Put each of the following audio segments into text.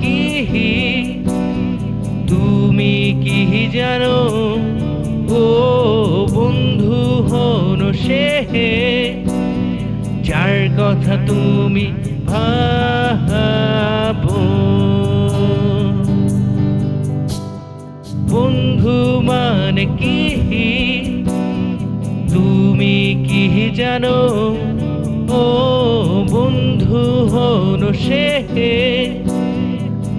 কি তুমি কি জানো? ও বন্ধু হন সে যার কথা তুমি বন্ধু মানে কি তুমি কি জানো?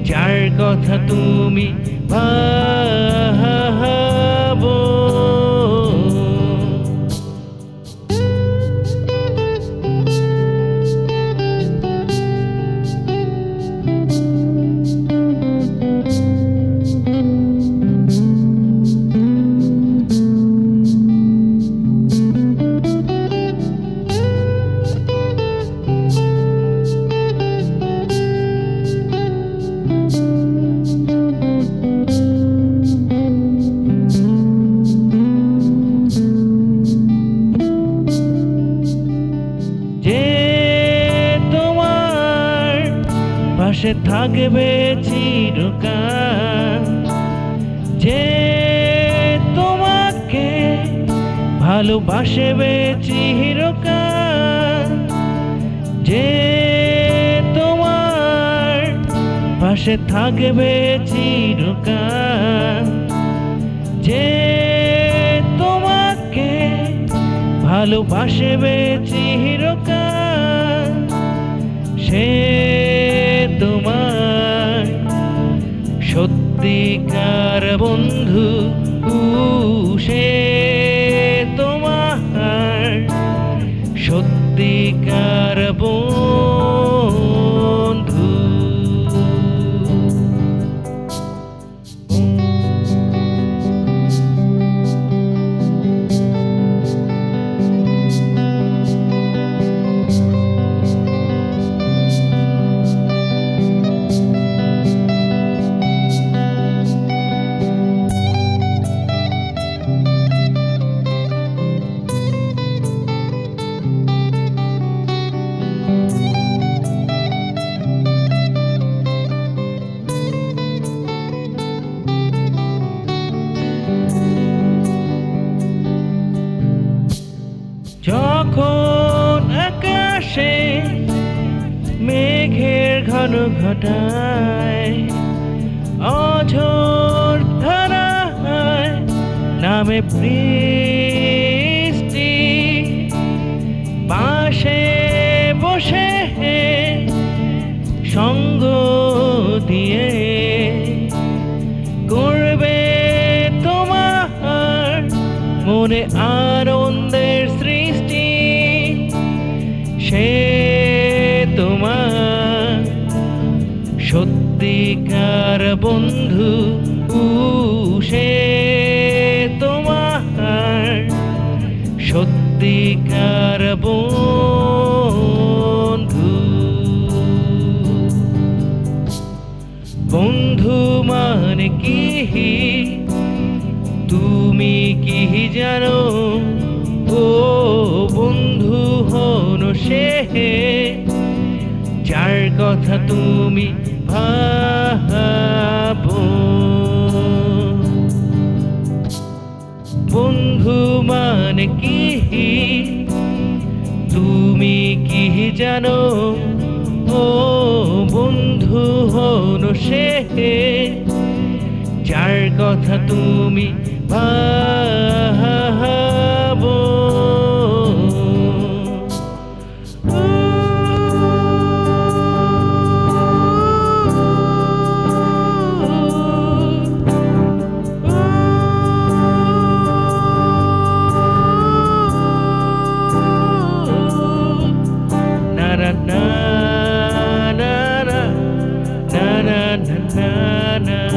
যার কথা তুমি ভাবো পাশে থাকবে চিরকাল। যে তোমাকে ভালোবাসবে চিরকাল, যে তোমার পাশে থাকবে চিরকাল। যে তোমাকে ভালোবাসবে চিরকাল, সে সত্যিকার বন্ধু সে যখন আকাশে মেঘের ঘন ঘটায়। অঝোর নামে বৃষ্টি। পাশে বসে সঙ্গ দিয়ে করবে তোমার মনে আনন্দের সত্যিকার বন্ধু উ, সে তোমার সত্যিকার বন্ধু। বন্ধু মানে কি তুমি কি জানো? ও বন্ধু হন সে যার কথা তুমি ভাবো। বন্ধু মানে কি তুমি কি জানো? ও বন্ধু হন সে? যার কথা তুমি ভাবো। na na na